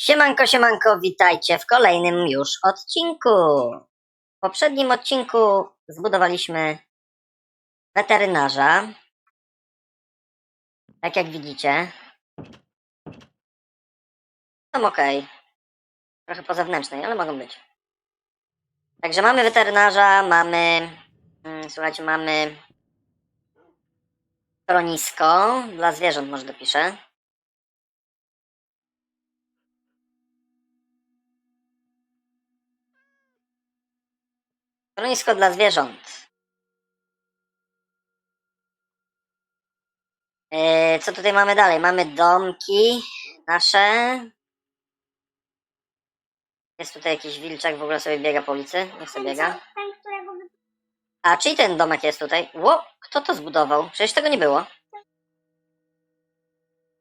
Siemanko, siemanko, witajcie w kolejnym już odcinku. W poprzednim odcinku zbudowaliśmy weterynarza. Tak jak widzicie. Są ok. Trochę po zewnętrznej, ale mogą być. Także mamy weterynarza, mamy, mm, słuchajcie, mamy schronisko dla zwierząt, może dopiszę. Schronisko dla zwierząt. Yy, co tutaj mamy dalej? Mamy domki nasze. Jest tutaj jakiś wilczak, w ogóle sobie biega po ulicy. Niech sobie biega. A, czyli ten domek jest tutaj. Ło, kto to zbudował? Przecież tego nie było.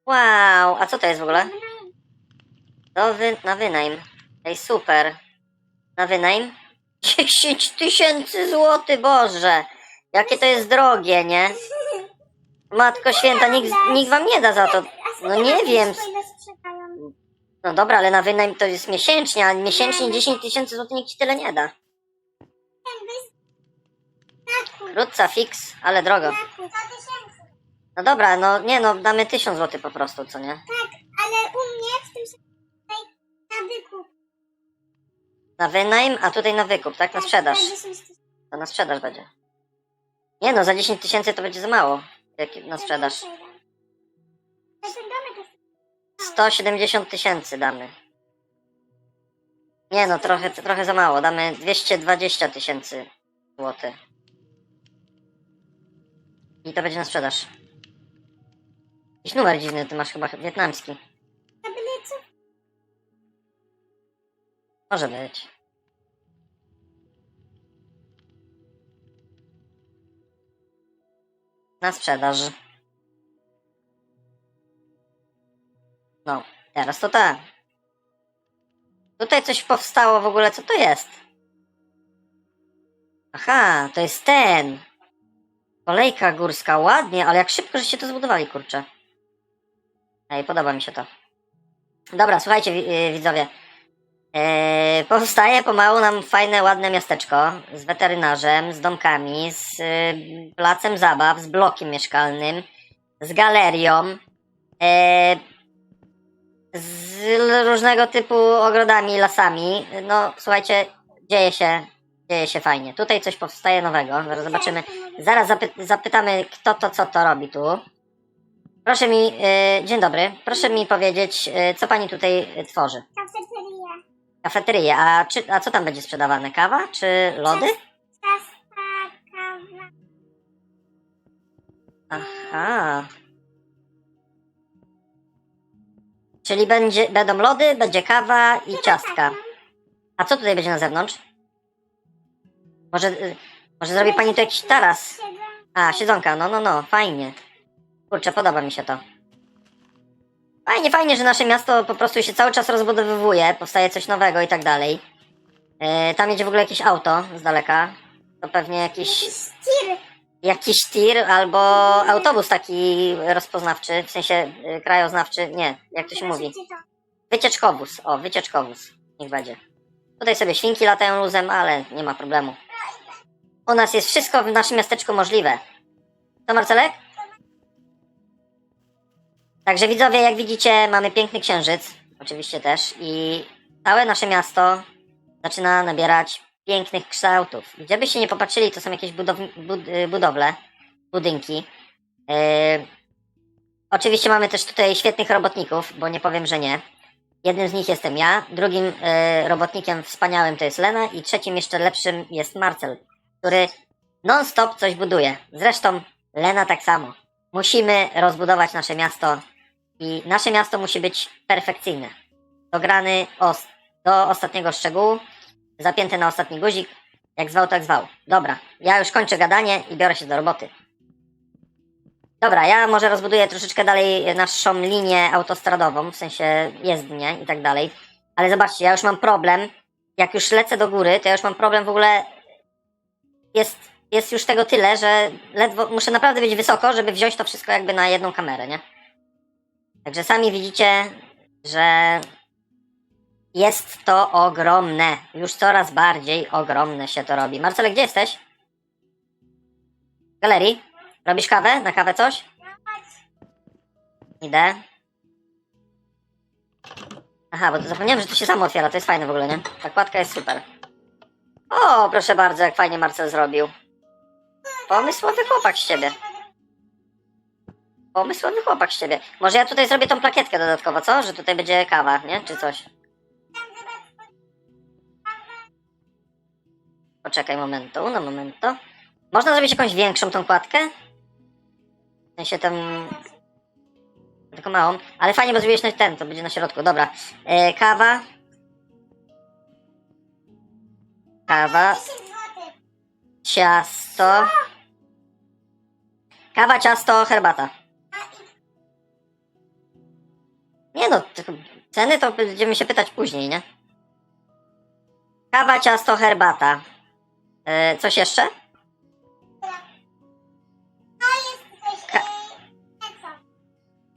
Wow, a co to jest w ogóle? Do wy, na wynajm. Ej, super. Na wynajm? 10 tysięcy złotych, Boże! Jakie to jest drogie, nie? Matko święta, nikt, nikt wam nie da za to. No nie wiem. No dobra, ale na wynajm to jest miesięcznie, a miesięcznie 10 tysięcy złotych nikt ci tyle nie da. Krótca, fix, ale drogo. nakup. 100 tysięcy. No dobra, no nie no, damy 1000 złotych po prostu, co nie? Tak, ale u mnie w tym na wykup. Na wynajm, a tutaj na wykup, tak? Na Tak, sprzedaż. za 10 tysięcy. To na sprzedaż będzie. Nie no, za 10 tysięcy to będzie za mało. Jak na sprzedaż. Domek jest... 170 tysięcy damy. Nie no, trochę, trochę za mało. Damy 220 tysięcy złotych. I to będzie na sprzedaż. Jakiś numer dziwny, ty masz chyba wietnamski. Może być. Na sprzedaż. No, teraz to tak. Tutaj coś powstało w ogóle, co to jest? Aha, to jest ten. Kolejka górska, ładnie, ale jak szybko żeście to zbudowali, kurczę. Ej, podoba mi się to. Dobra, słuchajcie, yy, widzowie. Eee, powstaje pomału nam fajne, ładne miasteczko z weterynarzem, z domkami, z y, placem zabaw, z blokiem mieszkalnym, z galerią, eee, z różnego typu ogrodami, lasami. No, słuchajcie, dzieje się, dzieje się fajnie. Tutaj coś powstaje nowego, zaraz zobaczymy. Zaraz zapy- zapytamy, kto to, co to robi tu. Proszę mi, y, dzień dobry, proszę mi powiedzieć, y, co pani tutaj tworzy. Kafeteria. A, czy, a co tam będzie sprzedawane? Kawa czy lody? Ciasta, kawa. Aha. Czyli będzie, będą lody, będzie kawa i ciastka. A co tutaj będzie na zewnątrz? Może, y, może zrobi pani tu jakiś taras? A, siedzonka, no, no, no, fajnie. Kurczę, podoba mi się to. Fajnie, fajnie, że nasze miasto po prostu się cały czas rozbudowywuje, powstaje coś nowego i tak dalej. E, tam jedzie w ogóle jakieś auto z daleka. To pewnie jakiś, Stir. jakiś tir albo autobus taki rozpoznawczy, w sensie y, krajoznawczy, nie, jak to się mówi. To. Wycieczkowóz, o, wycieczkowóz, niech będzie. Tutaj sobie świnki latają luzem, ale nie ma problemu. U nas jest wszystko w naszym miasteczku możliwe. Co, Marcelek? Także widzowie, jak widzicie, mamy piękny księżyc, oczywiście też, i całe nasze miasto zaczyna nabierać pięknych kształtów. Gdzie byście nie popatrzyli, to są jakieś budow- bud- y, budowle, budynki. Yy, oczywiście mamy też tutaj świetnych robotników, bo nie powiem, że nie. Jednym z nich jestem ja, drugim y, robotnikiem wspaniałym to jest Lena i trzecim jeszcze lepszym jest Marcel, który non-stop coś buduje. Zresztą Lena tak samo. Musimy rozbudować nasze miasto i nasze miasto musi być perfekcyjne. Dograny os- do ostatniego szczegółu, zapięty na ostatni guzik, jak zwał, tak zwał. Dobra, ja już kończę gadanie i biorę się do roboty. Dobra, ja może rozbuduję troszeczkę dalej naszą linię autostradową, w sensie jezdnię i tak dalej. Ale zobaczcie, ja już mam problem. Jak już lecę do góry, to ja już mam problem w ogóle. Jest, jest już tego tyle, że ledwo muszę naprawdę być wysoko, żeby wziąć to wszystko jakby na jedną kamerę, nie? Także sami widzicie, że Jest to ogromne. Już coraz bardziej ogromne się to robi. Marcele, gdzie jesteś? W galerii? Robisz kawę? Na kawę coś? Idę. Aha, bo zapomniałem, że to się samo otwiera. To jest fajne w ogóle, nie? Ta kładka jest super. O, proszę bardzo, jak fajnie Marcel zrobił. Pomysłowy chłopak z ciebie. Pomysłowy chłopak z ciebie. Może ja tutaj zrobię tą plakietkę dodatkowo, co? Że tutaj będzie kawa, nie? Czy coś. Poczekaj momentu, na momento. Można zrobić jakąś większą tą kładkę? W sensie tam... Tylko małą. Ale fajnie, bo zrobiłeś ten, to będzie na środku. Dobra. E, kawa. Kawa. 10 zł. Ciasto. Kawa, ciasto, herbata. Nie no, tylko ceny to będziemy się pytać później, nie? Kawa, ciasto, herbata. E, coś jeszcze? To jest coś, Ka- e?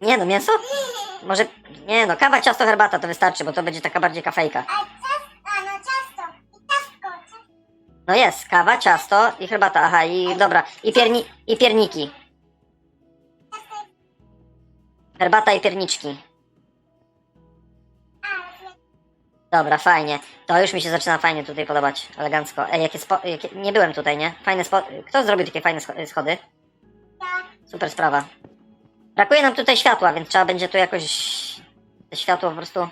Nie no, mięso? Może, nie no, kawa, ciasto, herbata to wystarczy, bo to będzie taka bardziej kafejka. A no. No jest, kawa, ciasto i herbata, aha, i dobra, i, pierni, i pierniki. Herbata i pierniczki. Dobra, fajnie. To już mi się zaczyna fajnie tutaj podobać. Elegancko. Ej, jakie spo... Jakie... Nie byłem tutaj, nie? Fajne spo... Kto zrobił takie fajne scho- schody? Super sprawa. Brakuje nam tutaj światła, więc trzeba będzie tu jakoś światło po prostu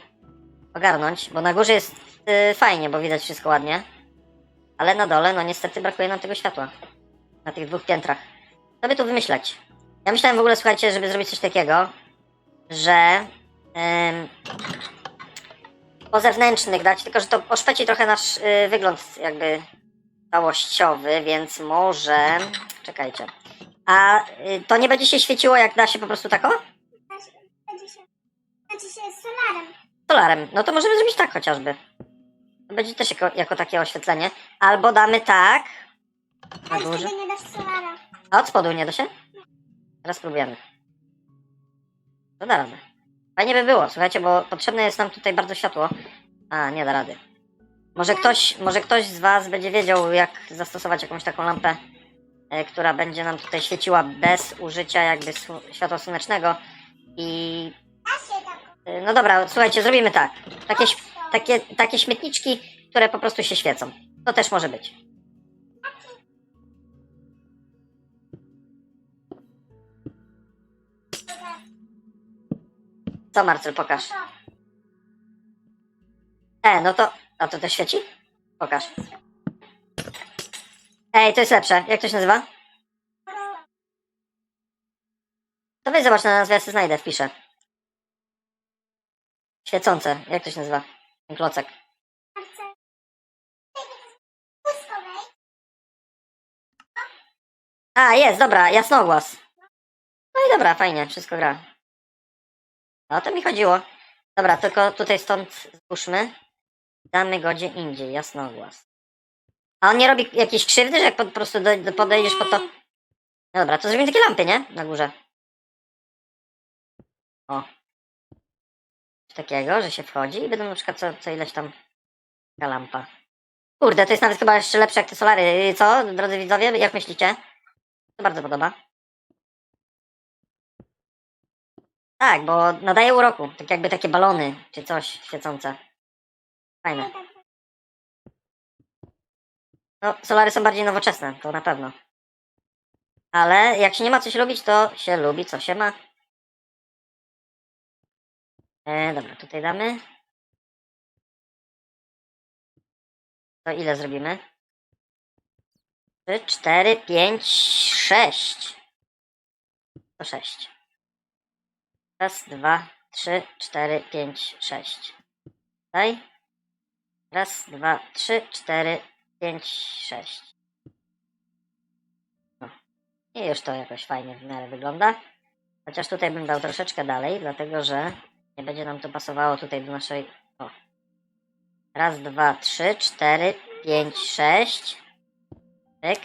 ogarnąć, bo na górze jest y, fajnie, bo widać wszystko ładnie. Ale na dole, no niestety brakuje nam tego światła. Na tych dwóch piętrach. Co by tu wymyśleć? Ja myślałem w ogóle, słuchajcie, żeby zrobić coś takiego, że ym, po zewnętrznych dać, tylko że to oszpeci trochę nasz y, wygląd jakby całościowy, więc może... Czekajcie. A y, to nie będzie się świeciło, jak da się po prostu tako? Będzie się, znaczy się solarem. Solarem. No to możemy zrobić tak chociażby. To będzie też jako, jako takie oświetlenie. Albo damy tak. Na Ale górze. wtedy nie dasz solara. A od spodu nie da się? Teraz spróbujemy. To da radę. Fajnie by było, słuchajcie, bo potrzebne jest nam tutaj bardzo światło. A, nie da rady. Może ktoś, może ktoś z Was będzie wiedział, jak zastosować jakąś taką lampę, e, która będzie nam tutaj świeciła bez użycia jakby światła słonecznego. I e, no dobra, słuchajcie, zrobimy tak. Takie, takie, takie śmietniczki, które po prostu się świecą. To też może być. Co Marcel, pokaż. To. E, no to. A to też świeci? Pokaż. Ej, to jest lepsze. Jak to się nazywa? To weź zobacz na nazwę, ja sobie znajdę, wpiszę. Świecące. Jak to się nazywa? Ten klocek. A, jest, dobra, jasnogłos. No i dobra, fajnie, wszystko gra. No o to mi chodziło. Dobra, tylko tutaj stąd złóżmy. Damy go gdzie indziej, jasnogłos. A on nie robi jakiejś krzywdy, że jak po, po prostu do, do, podejdziesz pod to... No dobra, to zrobimy takie lampy, nie? Na górze. O. Coś takiego, że się wchodzi i będą na przykład co, co ileś tam taka lampa. Kurde, to jest nawet chyba jeszcze lepsze jak te solary. Co, drodzy widzowie, jak myślicie? To bardzo podoba. Tak, bo nadaje uroku. Tak jakby takie balony, czy coś świecące. Fajne. No, solary są bardziej nowoczesne, to na pewno. Ale jak się nie ma coś lubić, to się lubi, co się ma. E, dobra, tutaj damy. To ile zrobimy? 3, 4, 5, 6. To 6. Raz, dwa, trzy, cztery, pięć, sześć. Tutaj. Raz, dwa, trzy, cztery, pięć, sześć. No. I już to jakoś fajnie w miarę wygląda. Chociaż tutaj bym dał troszeczkę dalej, dlatego że nie będzie nam to pasowało tutaj do naszej... O. Raz, dwa, trzy, cztery, pięć, sześć. Tyk.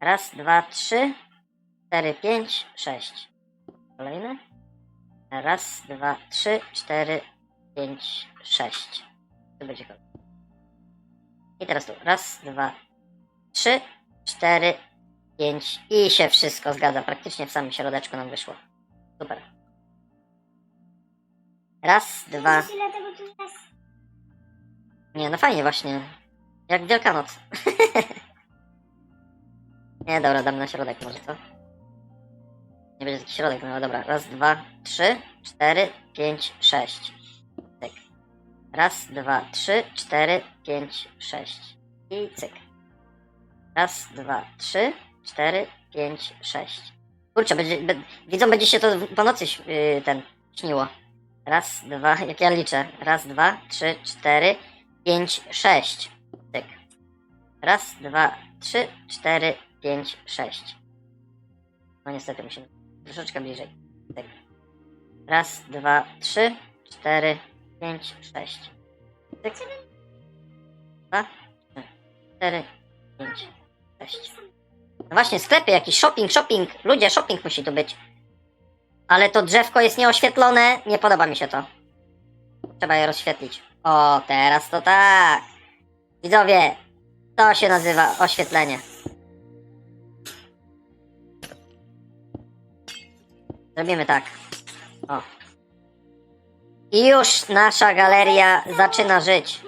Raz, dwa, trzy, cztery, pięć, sześć. Kolejny. Raz, dwa, trzy, cztery, pięć, sześć. To będzie kolej. I teraz tu. Raz, dwa, trzy, cztery, pięć. I się wszystko zgadza. Praktycznie w samym środeczku nam wyszło. Super. Raz, dwa. Tu? Nie, no fajnie właśnie. Jak Wielkanoc. nie, dobra, dam na środek może, co? Nie będzie taki środek, no dobra. Raz, dwa, trzy, cztery, pięć, sześć. Cyk. Raz, dwa, trzy, cztery, pięć, sześć. I cyk. Raz, dwa, trzy, cztery, pięć, sześć. Kurczę, będzie, be, widzą, będzie się to po nocy yy, ten śniło. Raz, dwa, jak ja liczę. Raz, dwa, trzy, cztery, pięć, sześć. Tyk. Raz, dwa, trzy, cztery, pięć, sześć. No niestety musimy troszeczkę bliżej. Tyk. Raz, dwa, trzy, cztery, pięć, sześć. Tyk. Dwa, trzy, cztery, pięć, sześć. No właśnie, sklepy, jakiś shopping, shopping. Ludzie, shopping musi tu być. Ale to drzewko jest nieoświetlone. Nie podoba mi się to. Trzeba je rozświetlić. O, teraz to tak. Widzowie, to się nazywa oświetlenie. Zrobimy tak. O. I już nasza galeria zaczyna żyć.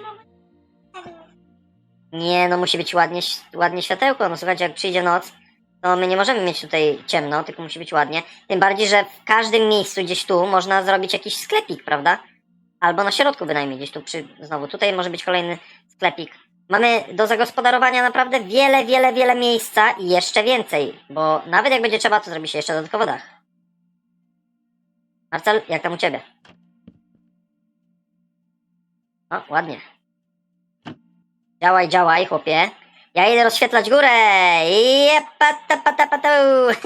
Nie, no musi być ładnie, ładnie światełko. No słuchajcie, jak przyjdzie noc, to my nie możemy mieć tutaj ciemno, tylko musi być ładnie. Tym bardziej, że w każdym miejscu gdzieś tu można zrobić jakiś sklepik, prawda? Albo na środku bynajmniej, gdzieś tu przy... Znowu, tutaj może być kolejny sklepik. Mamy do zagospodarowania naprawdę wiele, wiele, wiele miejsca i jeszcze więcej, bo nawet jak będzie trzeba, to zrobi się jeszcze dodatkowo dach. Marcel, jak tam u ciebie? O, ładnie. Działaj, działaj, chłopie. Ja idę rozświetlać górę. Jepatapatapatu.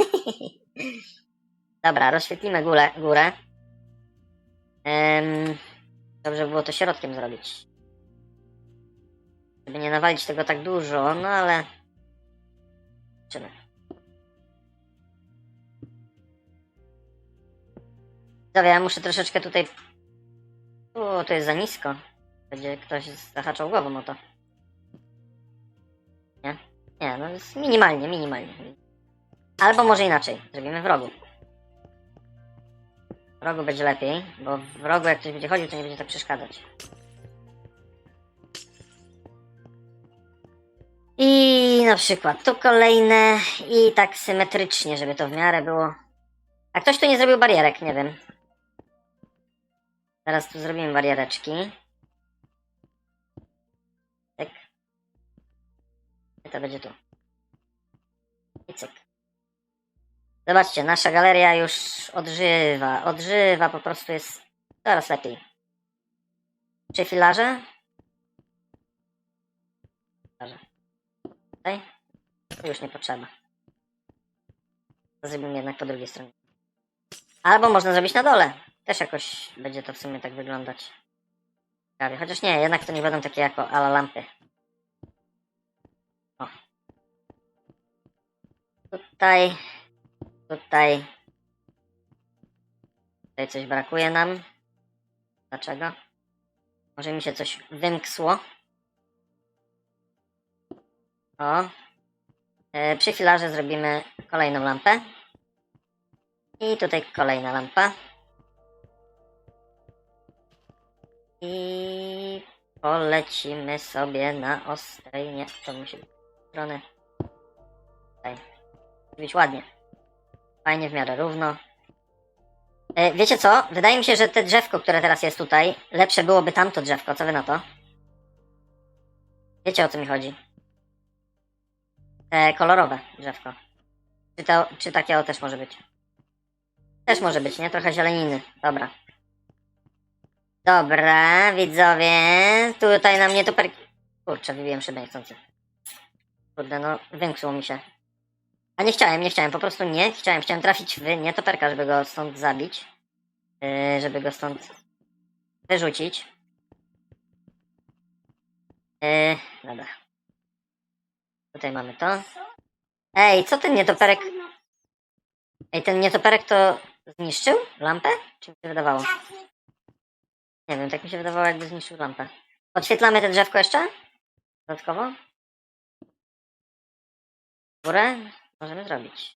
Dobra, rozświetlimy górę. górę. Em, dobrze by było to środkiem zrobić. Żeby nie nawalić tego tak dużo, no ale... Zobaczymy. Dobra, ja muszę troszeczkę tutaj... O, to jest za nisko. Będzie ktoś zahaczał głową o to. Nie? Nie, no jest minimalnie, minimalnie. Albo może inaczej. Zrobimy w rogu. W rogu będzie lepiej, bo w rogu jak ktoś będzie chodził, to nie będzie tak przeszkadzać. I na przykład tu kolejne i tak symetrycznie, żeby to w miarę było. A ktoś tu nie zrobił barierek, nie wiem. Teraz tu zrobimy bariereczki. Tak. I to będzie tu. I cyk. Zobaczcie, nasza galeria już odżywa, odżywa, po prostu jest coraz lepiej. Czy filarze? Filarze. Tutaj? To już nie potrzeba. Zrobimy jednak po drugiej stronie. Albo można zrobić na dole. Też jakoś będzie to w sumie tak wyglądać. Ciekawie. Chociaż nie, jednak to nie będą takie jako ala lampy. O. Tutaj. Tutaj. Tutaj coś brakuje nam. Dlaczego? Może mi się coś wymksło. O. E, przy filarze zrobimy kolejną lampę. I tutaj kolejna lampa. I polecimy sobie na ostrej. Nie, to musi być strony. Tutaj. Być ładnie. Fajnie, w miarę równo. E, wiecie co? Wydaje mi się, że te drzewko, które teraz jest tutaj, lepsze byłoby tamto drzewko. Co wy na to? Wiecie o co mi chodzi? Te kolorowe drzewko. Czy, to, czy takie o też może być? Też może być, nie? Trochę zieleniny. Dobra. Dobra, widzowie. Tutaj na mnie to per... Kurczę, wybiłem szybę niechcący. Kurde, no, wymknęło mi się. A nie chciałem, nie chciałem, po prostu nie chciałem. Chciałem trafić w nietoperka, żeby go stąd zabić. Yy, żeby go stąd wyrzucić. Yy, dobra. Tutaj mamy to. Ej, co ten nietoperek... Ej, ten nietoperek to zniszczył lampę? Czy mi się wydawało? Nie wiem, tak mi się wydawało, jakby zniszczył lampę. Podświetlamy te drzewko jeszcze? Dodatkowo? Górę? Możemy zrobić.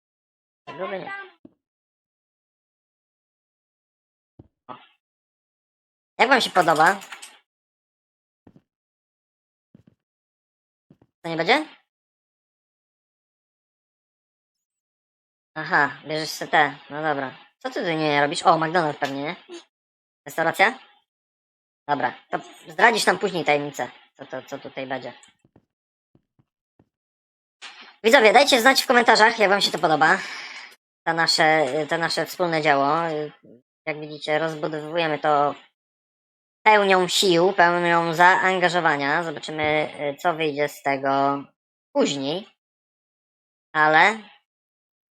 Tego by nie. O. Jak wam się podoba? To nie będzie? Aha, bierzesz sobie te. No dobra. Co ty tu nie robisz? O, McDonald's pewnie, nie? Restauracja? Dobra, to zdradzisz nam później tajemnicę, co, to, co tutaj będzie. Widzowie, dajcie znać w komentarzach, jak wam się to podoba. To nasze, to nasze wspólne dzieło. Jak widzicie, rozbudowujemy to pełnią sił, pełnią zaangażowania. Zobaczymy, co wyjdzie z tego później. Ale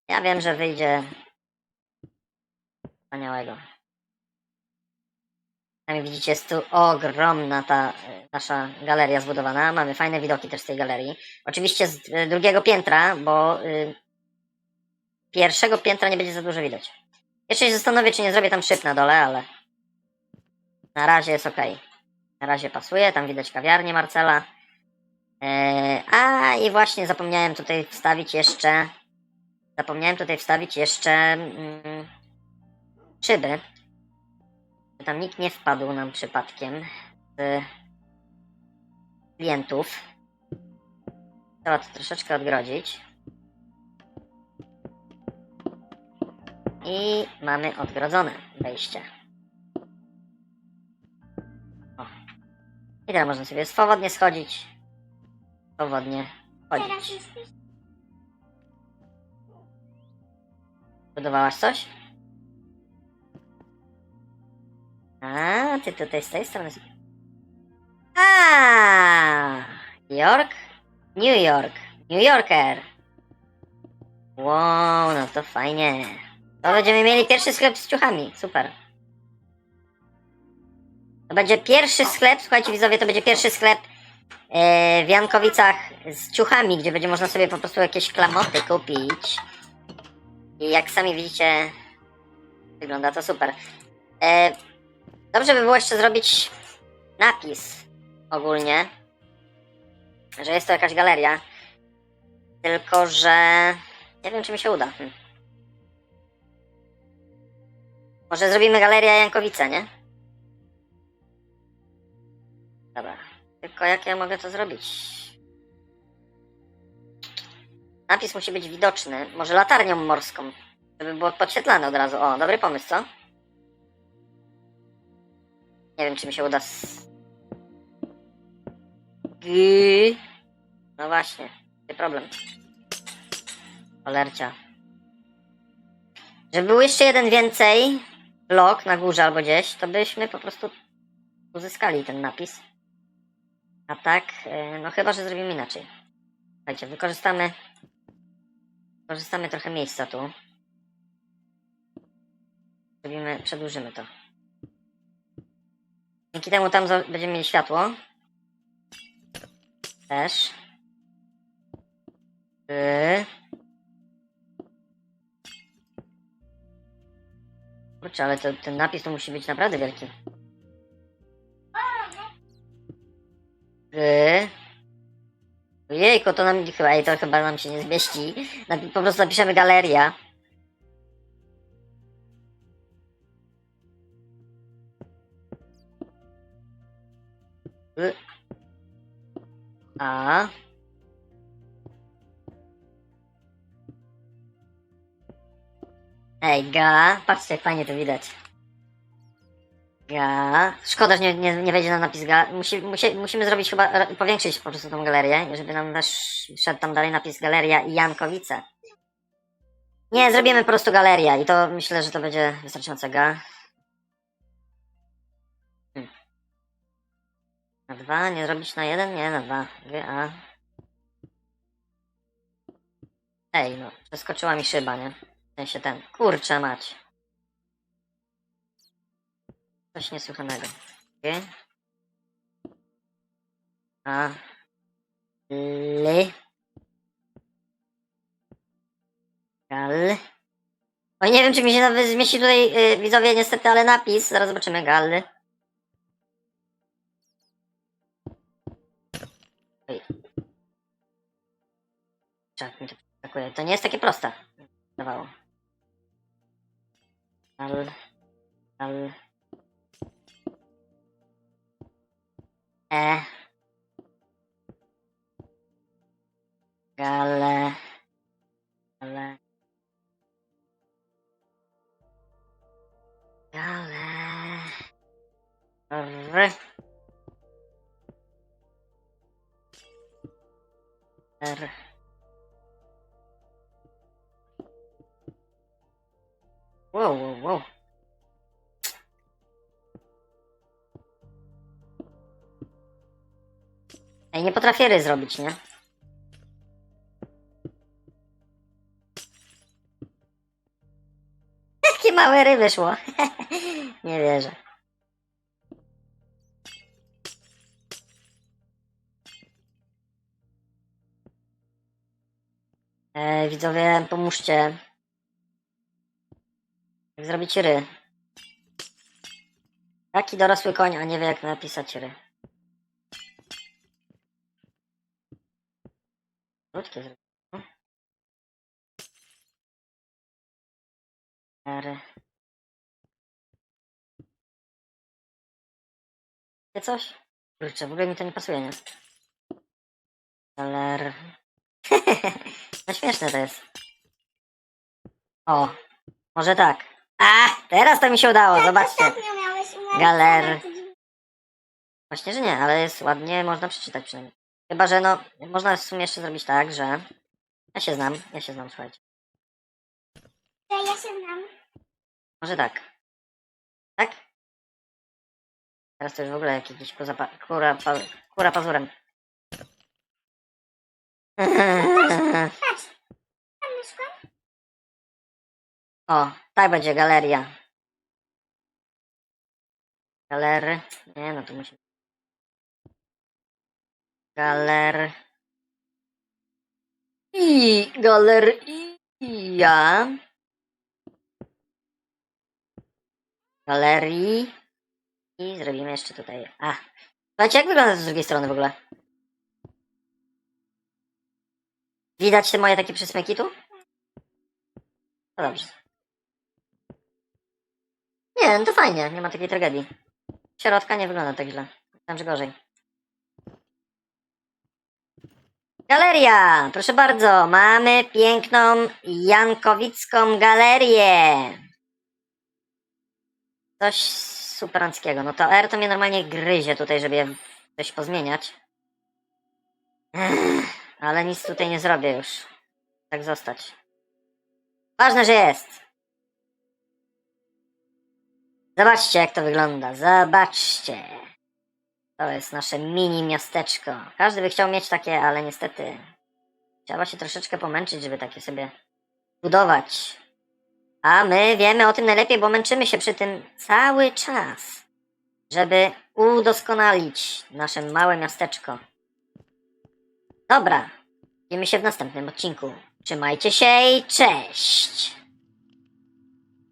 ja wiem, że wyjdzie wspaniałego. Widzicie, jest tu ogromna ta y, nasza galeria zbudowana. Mamy fajne widoki też z tej galerii. Oczywiście z y, drugiego piętra, bo y, pierwszego piętra nie będzie za dużo widać. Jeszcze się zastanowię, czy nie zrobię tam szyb na dole, ale na razie jest ok. Na razie pasuje, tam widać kawiarnię Marcela. E, a i właśnie zapomniałem tutaj wstawić jeszcze. Zapomniałem tutaj wstawić jeszcze mm, szyby. Tam nikt nie wpadł nam przypadkiem z klientów. Trzeba to troszeczkę odgrodzić. I mamy odgrodzone wejście. O. I teraz można sobie swobodnie schodzić. Swobodnie chodzić. Budowałaś coś? A, ty tutaj z tej strony. A, York? New York. New Yorker. Wow, no to fajnie. To będziemy mieli pierwszy sklep z ciuchami. Super. To będzie pierwszy sklep, słuchajcie widzowie, to będzie pierwszy sklep e, w Jankowicach z ciuchami, gdzie będzie można sobie po prostu jakieś klamoty kupić. I jak sami widzicie, wygląda to super. E, dobrze by było jeszcze zrobić napis ogólnie, że jest to jakaś galeria. Tylko, że nie wiem, czy mi się uda. Hm. Może zrobimy galerię Jankowice, nie? Dobra. Tylko jak ja mogę to zrobić? Napis musi być widoczny. Może latarnią morską. Żeby było podświetlane od razu. O, dobry pomysł, co? Nie wiem, czy mi się uda z... G... No właśnie. Nie problem. Cholercia. Żeby był jeszcze jeden więcej blok na górze albo gdzieś, to byśmy po prostu uzyskali ten napis. A tak, e, no chyba, że zrobimy inaczej. Słuchajcie, wykorzystamy Korzystamy trochę miejsca tu. Zrobimy, przedłużymy to. Dzięki temu tam będziemy mieli światło. Też. Yy. Kurczę, ale to, ten napis tu musi być naprawdę wielki. Yy. Jejku, to nam chyba, ej, to chyba nam się nie zmieści. Po prostu napiszemy galeria. A. Ej, ga. Patrzcie, jak fajnie to widać. Ga. Szkoda, że nie, nie, nie wejdzie nam napis ga. Musi, musi, musimy zrobić chyba, powiększyć po prostu tą galerię, żeby nam też wszedł tam dalej napis galeria i Jankowice. Nie, zrobimy po prostu galeria i to myślę, że to będzie wystarczająco ga. Na dwa, nie zrobić na jeden? Nie, na dwa. A. Ej, no, przeskoczyła mi szyba, nie? W sensie ten. Kurczę mać. Coś niesłychanego. G. A. Ly. Gal. O nie wiem, czy mi się nawet zmieści tutaj, y, widzowie, niestety, ale napis. Zaraz zobaczymy. Gal. To nie jest takie proste. Zdawało. Al. Al. E. Gale. Gale. R. R. Wow, wow, wow. Ej, nie potrafię ry zrobić, nie? Jakie małe ry wyszło. nie wierzę. E, widzowie, pomóżcie. Jak zrobić ry? Taki dorosły koń, a nie wie jak napisać ry. Krótkie zrobię. R. Wie coś? Kurczę, w ogóle mi to nie pasuje, nie? Galer. No śmieszne to jest. O, może tak. A, teraz to mi się udało, zobaczcie. Ostatnio miałeś Galer. Właśnie, że nie, ale jest ładnie, można przeczytać przynajmniej. Chyba, że no, można w sumie jeszcze zrobić tak, że... Ja się znam, ja się znam, słuchajcie. Ja się znam. Może tak. Tak? Teraz to już w ogóle jakiś kuza pa, kura, pa, kura pazurem. O, tak będzie galeria. Galery. Nie, no to musi. Galer. I galeria. Galerii. I zrobimy jeszcze tutaj. A. Słuchajcie, jak wygląda to z drugiej strony w ogóle? Widać te moje takie przysmyki tu? No dobrze. Nie, no to fajnie, nie ma takiej tragedii. Środka nie wygląda tak źle. Myślałem, że gorzej. Galeria! Proszę bardzo, mamy piękną Jankowicką galerię. Coś superanckiego. No to R to mnie normalnie gryzie tutaj, żeby coś pozmieniać. Ech, ale nic tutaj nie zrobię już. Tak zostać. Ważne, że jest. Zobaczcie, jak to wygląda. Zobaczcie. To jest nasze mini miasteczko. Każdy by chciał mieć takie, ale niestety trzeba się troszeczkę pomęczyć, żeby takie sobie budować. A my wiemy o tym najlepiej, bo męczymy się przy tym cały czas, żeby udoskonalić nasze małe miasteczko. Dobra, widzimy się w następnym odcinku. Trzymajcie się i cześć!